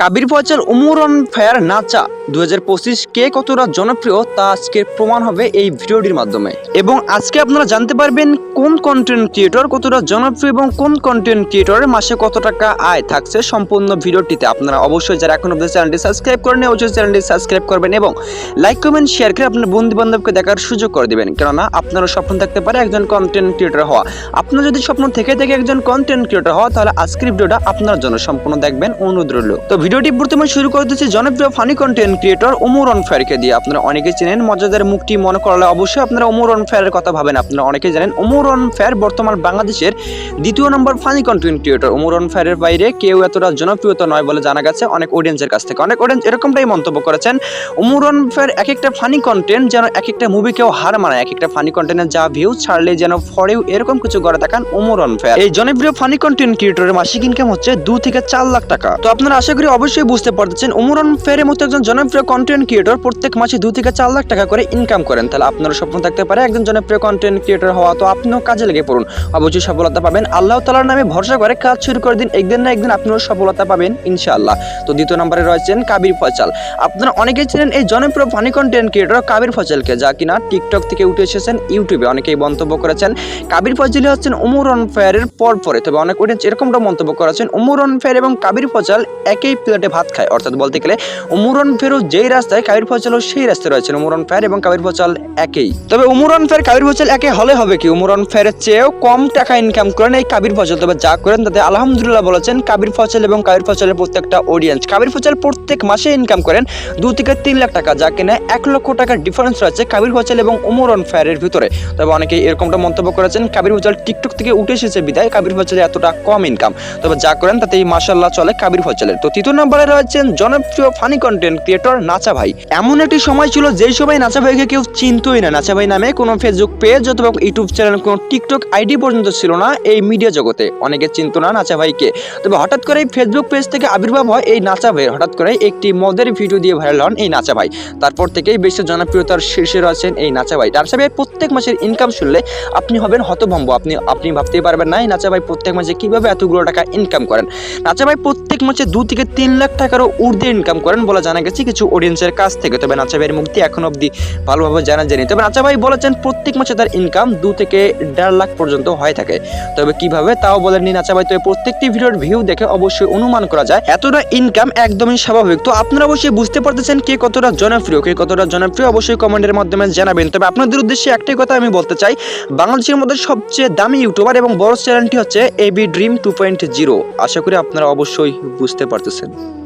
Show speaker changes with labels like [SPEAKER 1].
[SPEAKER 1] Kabir Faisal উমরন fire নাচা দু হাজার পঁচিশ কে কতটা জনপ্রিয় তা আজকে প্রমাণ হবে এই ভিডিওটির মাধ্যমে। এবং আজকে আপনারা জানতে পারবেন কোন কন্টেন্ট ক্রিয়েটর কতটা জনপ্রিয় এবং কোন কন্টেন্ট ক্রিয়েটরের মাসে কত টাকা আয় থাকছে সম্পূর্ণ ভিডিওটিতে। আপনারা অবশ্যই যারা এখন অব্দি চ্যানেলটি সাবস্ক্রাইব করেন অবশ্যই চ্যানেলটি সাবস্ক্রাইব করবেন এবং লাইক কমেন্ট শেয়ার করে আপনার বন্ধু বান্ধবকে দেখার সুযোগ করে দিবেন। কেননা আপনারও স্বপ্ন থাকতে পারে একজন কন্টেন্ট ক্রিয়েটর হওয়া। আপনার যদি স্বপ্ন থেকে থেকে একজন কন্টেন্ট ক্রিয়েটর হওয়া, তাহলে আজকের ভিডিওটা আপনার জন্য সম্পূর্ণ দেখবেন অনুরোধ রইল তো ভিডিওটি প্রথমে শুরু করে দিচ্ছি জনপ্রিয় funny content creator Omar on ফায়ারকে দিয়ে। আপনারা অনেকে চেনেন, মজাদার মুক্তি মনে করলে অবশ্যই আপনারা ওমর অন ফায়ারের কথা ভাবেন। আপনারা অনেকে জানেন, ওমর অন ফায়ার বর্তমান বাংলাদেশের দ্বিতীয় number funny content creator Omar on ফায়ারের বাইরে কেউ এতটা জনপ্রিয়তা নয় বলে জানা গেছে অনেক অডিয়েন্সের কাছ থেকে। অনেক অডিয়েন্স এরকমটাই মন্তব্য করেছেন, ওমর অন ফায়ার এক একটা ফানি কন্টেন্ট যেন এক একটা মুভিকেও হার মানায় এক একটা ফানি কন্টেন্টের যা ভিউ ছাড়লে যেন ফরেও এরকম কিছু করে দেখান ওমর অন ফায়ার এই জনপ্রিয় ফানি কন্টেন্ট ক্রিয়েটরের মাসিক ইনকাম হচ্ছে দু থেকে চার লাখ টাকা। তো আপনারা আশা করি অবশ্যই বুঝতে পারতেছেন। ওমরন ফেয়ারের মতো একজন জনপ্রিয় কন্টেন্ট ক্রিয়েটর প্রত্যেক মাসে দু থেকে চার লাখ টাকা করে ইনকাম করেন। তাহলে আপনারও স্বপ্ন থাকতে পারে একজন জনপ্রিয় কন্টেন্ট ক্রিয়েটর হওয়া। তো আপনিও কাজে লেগে পড়ুন। অবশ্যই সফলতা পাবেন। আল্লাহ তালার নামে ভরসা করে কাজ শুরু করে দিন। একদিন না একদিন আপনিও সফলতা পাবেন, ইনশাআল্লাহ। তো দ্বিতীয় নম্বরে রয়েছেন কাবির ফয়সাল। আপনারা অনেকেই ছিলেন এই জনপ্রিয় ফানি কন্টেন্ট ক্রিয়েটর কাবির ফয়সালকে, যা কিনা টিকটক থেকে উঠে এসেছেন ইউটিউবে অনেকেই মন্তব্য করেছেন। কাবির ফয়সালি হচ্ছেন উমর অন ফায়ারের পর পরে তবে অনেক অডিয়েন্স এরকমটা মন্তব্য করেছেন। উমর অন ফায়ার এবং কাবির ফয়সাল একই প্লেটে ভাত খায়। অর্থাৎ বলতে গেলে, উমরন ফেরো যেই রাস্তায় কাবির ফয়সালও সেই রাস্তায় রয়েছেন উমরন ফের এবং কাবির ফয়সাল একই। তবে উমরন ফের কাবির ফয়সাল একে হলে হবে কি? উমরন ফায়ারের চেয়েও কম টাকা ইনকাম করেন এই কাবির ফয়সাল তবে যা করেন তাতে আলহামদুলিল্লাহ বলেছেন, কাবির ফয়সাল এবং কাবির ফয়সালের প্রত্যেকটা অডিয়েন্স কাবির ফয়সাল প্রত্যেক মাসে ইনকাম করেন দু থেকে তিন লাখ টাকা, যা কিনা এক লক্ষ টাকার ডিফারেন্স রয়েছে কাবির ফয়সাল এবং উমরন ফায়ারের ভিতরে। তবে অনেকেই এরকমটা মন্তব্য করেছেন, কাবির ফয়সাল টিকটক থেকে উঠে এসেছে বিদায়, কাবির ফয়সাল এতটা কম ইনকাম তবে যা করেন তাতে মাসাল্লাহ চলে কাবির ফয়সালের তো তৃতীয় নম্বরে রয়েছেন জনপ্রিয় ফানি কন্টেন্ট ক্রিয়েটর নাচা ভাই। এমন একটি সময় ছিল যেই সময় নাচা ভাইকে কেউ চিনতই না। নাচা ভাই নামে কোনো ফেসবুক পেজ অথবা ইউটিউব চ্যানেল কোনো টিকটক আইডি পর্যন্ত ছিল না এই মিডিয়া জগতে। অনেকে চিনতো না নাচা ভাইকে। তবে হঠাৎ করে ফেসবুক পেজ থেকে আবির্ভাব হয় এই নাচা ভাইয়ের হঠাৎ করে একটি মদের ভিডিও দিয়ে ভাইরাল হন এই নাচা ভাই। তারপর থেকেই বেশি জনপ্রিয়তার শীর্ষে রয়েছেন এই নাচা ভাই। নাচা ভাই প্রত্যেক মাসের ইনকাম শুনলে আপনি হবেন হতভম্ব। আপনি আপনি ভাবতেই পারবেন না এই নাচা ভাই প্রত্যেক মাসে কীভাবে এতগুলো টাকা ইনকাম করেন। নাচা ভাই প্রত্যেক মাসে দু থেকে তিন লাখ টাকারও ঊর্ধ্বে ইনকাম করেন বলে জানা গেছে কিছু অডিয়েন্সের কাছ থেকে। তবে নাচা ভাইয়ের মুক্তি এখন অবধি ভালোভাবে জানা যায়নি। তবে নাচা ভাই বলেছেন, প্রত্যেক মাসে তার ইনকাম দু থেকে দেড় লাখ পর্যন্ত হয়ে থাকে। তবে কীভাবে তাও বলেননি নাচা ভাই। তবে প্রত্যেকটি ভিডিওর ভিউ দেখে অবশ্যই অনুমান করা যায়, এতটা ইনকাম একদমই স্বাভাবিক। তো আপনারা অবশ্যই বুঝতে পারতেছেন কে কতটা জনপ্রিয়, কে কতটা জনপ্রিয় অবশ্যই কমেন্টের মাধ্যমে জানাবেন। তবে আপনাদের উদ্দেশ্যে একটাই কথা আমি বলতে চাই, বাংলাদেশের মধ্যে সবচেয়ে দামি ইউটিউবার এবং বড় চ্যানেলটি হচ্ছে AB dream two point zero আশা করি আপনারা অবশ্যই বুঝতে পারতেছেন। Amen.